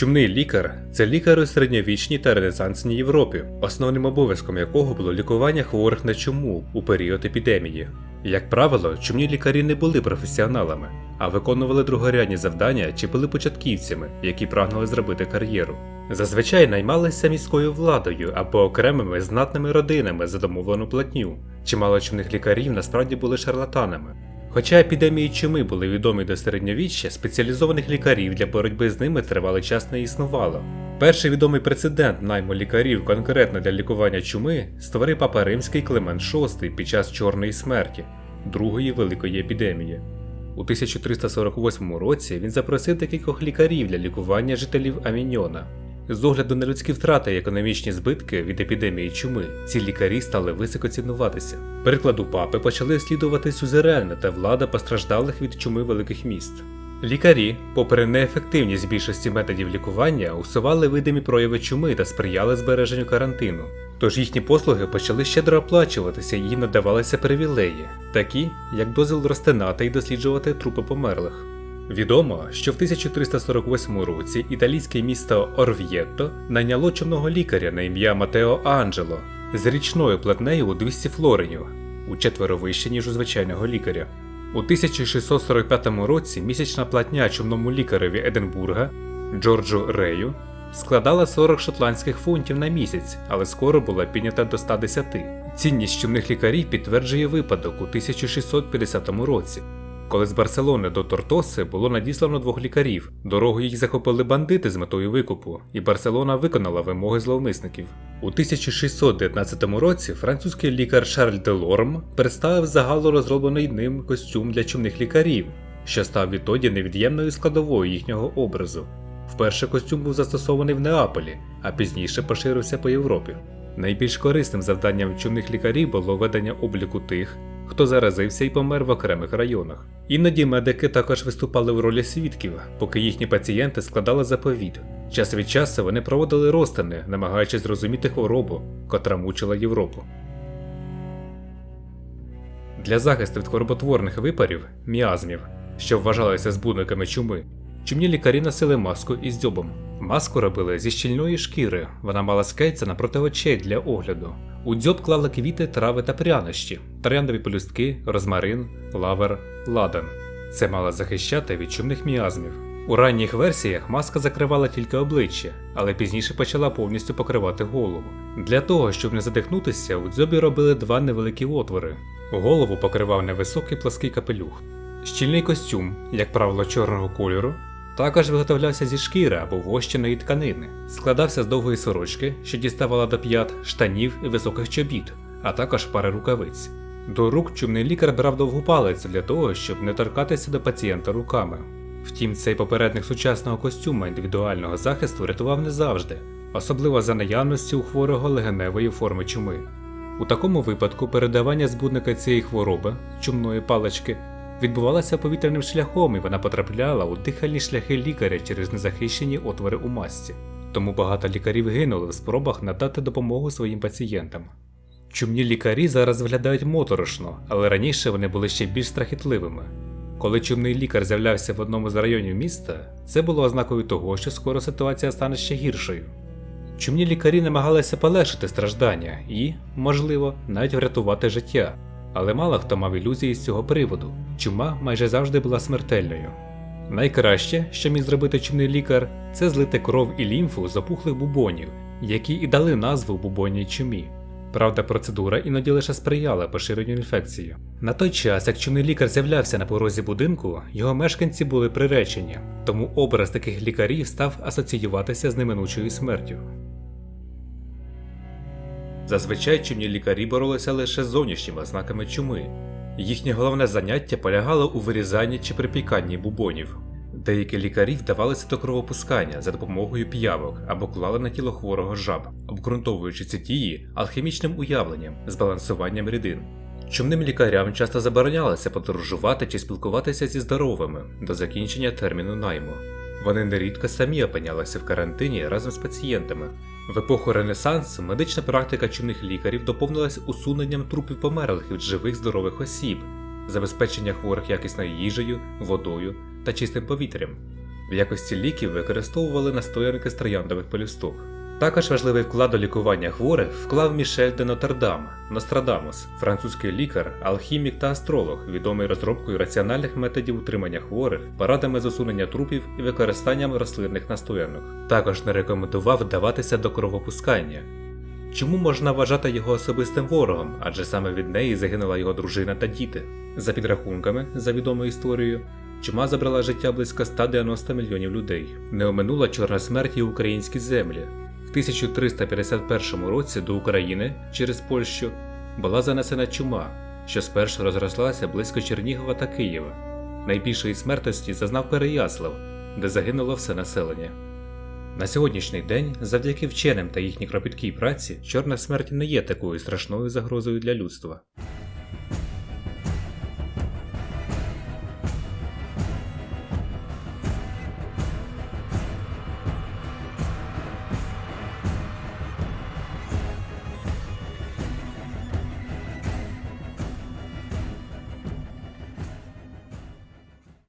Чумний лікар це лікар у середньовічній та ренесансній Європі, основним обов'язком якого було лікування хворих на чуму у період епідемії. Як правило, чумні лікарі не були професіоналами, а виконували другорядні завдання чи були початківцями, які прагнули зробити кар'єру. Зазвичай наймалися міською владою або окремими знатними родинами за домовлену платню. Чимало чумних лікарів насправді були шарлатанами. Хоча епідемії чуми були відомі до середньовіччя, спеціалізованих лікарів для боротьби з ними тривалий час не існувало. Перший відомий прецедент найму лікарів конкретно для лікування чуми створив папа римський Климент VI під час Чорної смерті, другої великої епідемії. У 1348 році він запросив декількох лікарів для лікування жителів Аміньйона. З огляду на людські втрати і економічні збитки від епідемії чуми, ці лікарі стали високо цінуватися. Прикладу папи почали слідувати сюзерени та влада постраждалих від чуми великих міст. Лікарі, попри неефективність більшості методів лікування, усували видимі прояви чуми та сприяли збереженню карантину. Тож їхні послуги почали щедро оплачуватися і їм надавалися привілеї, такі як дозвіл розтинати і досліджувати трупи померлих. Відомо, що в 1348 році італійське місто Орв'єтто найняло чумного лікаря на ім'я Матео Анджело з річною платнею у 200 флоринів, у четверо вище, ніж у звичайного лікаря. У 1645 році місячна платня чумному лікареві Единбурга Джорджу Рею складала 40 шотландських фунтів на місяць, але скоро була піднята до 110. Цінність чумних лікарів підтверджує випадок у 1650 році, коли з Барселони до Тортоси було надіслано двох лікарів. Дорогу їх захопили бандити з метою викупу, і Барселона виконала вимоги зловмисників. У 1619 році французький лікар Шарль Делорм представив загалу розроблений ним костюм для чумних лікарів, що став відтоді невід'ємною складовою їхнього образу. Вперше костюм був застосований в Неаполі, а пізніше поширився по Європі. Найбільш корисним завданням чумних лікарів було ведення обліку тих, хто заразився і помер в окремих районах. Іноді медики також виступали в ролі свідків, поки їхні пацієнти складали заповіт. Час від часу вони проводили розтини, намагаючись зрозуміти хворобу, котра мучила Європу. Для захисту від хвороботворних випарів міазмів, що вважалися збудниками чуми, чумні лікарі носили маску із дзьобом. Маску робили зі щільної шкіри, вона мала скельця напроти очей для огляду. У дзьоб клали квіти, трави та прянощі, трояндові полюстки, розмарин, лавер, ладан. Це мало захищати від чумних міазмів. У ранніх версіях маска закривала тільки обличчя, але пізніше почала повністю покривати голову. Для того, щоб не задихнутися, у дзьобі робили два невеликі отвори. Голову покривав невисокий плаский капелюх. Щільний костюм, як правило, чорного кольору, також виготовлявся зі шкіри або вощеної тканини, складався з довгої сорочки, що діставала до п'ят, штанів і високих чобіт, а також пари рукавиць. До рук чумний лікар брав довгу палицю для того, щоб не торкатися до пацієнта руками. Втім, цей попередник сучасного костюма індивідуального захисту рятував не завжди, особливо за наявності у хворого легеневої форми чуми. У такому випадку передавання збудника цієї хвороби, чумної палички, відбувалася повітряним шляхом, і вона потрапляла у дихальні шляхи лікаря через незахищені отвори у масці. Тому багато лікарів гинули в спробах надати допомогу своїм пацієнтам. Чумні лікарі зараз виглядають моторошно, але раніше вони були ще більш страхітливими. Коли чумний лікар з'являвся в одному з районів міста, це було ознакою того, що скоро ситуація стане ще гіршою. Чумні лікарі намагалися полегшити страждання і, можливо, навіть врятувати життя, але мало хто мав ілюзії з цього приводу. Чума майже завжди була смертельною. Найкраще, що міг зробити чумний лікар, це злити кров і лімфу з опухлих бубонів, які і дали назву бубонній чумі. Правда, процедура іноді лише сприяла поширенню інфекції. На той час, як чумний лікар з'являвся на порозі будинку, його мешканці були приречені, тому образ таких лікарів став асоціюватися з неминучою смертю. Зазвичай чумні лікарі боролися лише з зовнішніми ознаками чуми. Їхнє головне заняття полягало у вирізанні чи припіканні бубонів. Деякі лікарі вдавалися до кровопускання за допомогою п'явок або клали на тіло хворого жаб, обґрунтовуючи ці дії алхімічним уявленням, збалансуванням рідин. Чумним лікарям часто заборонялося подорожувати чи спілкуватися зі здоровими до закінчення терміну найму. Вони нерідко самі опинялися в карантині разом з пацієнтами. В епоху Ренесансу медична практика чумних лікарів доповнилась усуненням трупів померлих від живих здорових осіб, забезпечення хворих якісною їжею, водою та чистим повітрям. В якості ліків використовували настоянки з трояндових полісток. Також важливий вклад у лікування хворих вклав Мішель де Нотердам, Нострадамус, французький лікар, алхімік та астролог, відомий розробкою раціональних методів утримання хворих, порадами з усунення трупів і використанням рослинних настоянок. Також не рекомендував вдаватися до кровопускання. Чому можна вважати його особистим ворогом, адже саме від неї загинула його дружина та діти? За підрахунками, за відомою історією, чума забрала життя близько 190 мільйонів людей. Не оминула чорна смерть і українські землі. В 1351 році до України через Польщу була занесена чума, що спершу розрослася близько Чернігова та Києва. Найбільшої смертності зазнав Переяслав, де загинуло все населення. На сьогоднішній день, завдяки вченим та їхній кропіткій праці, чорна смерть не є такою страшною загрозою для людства.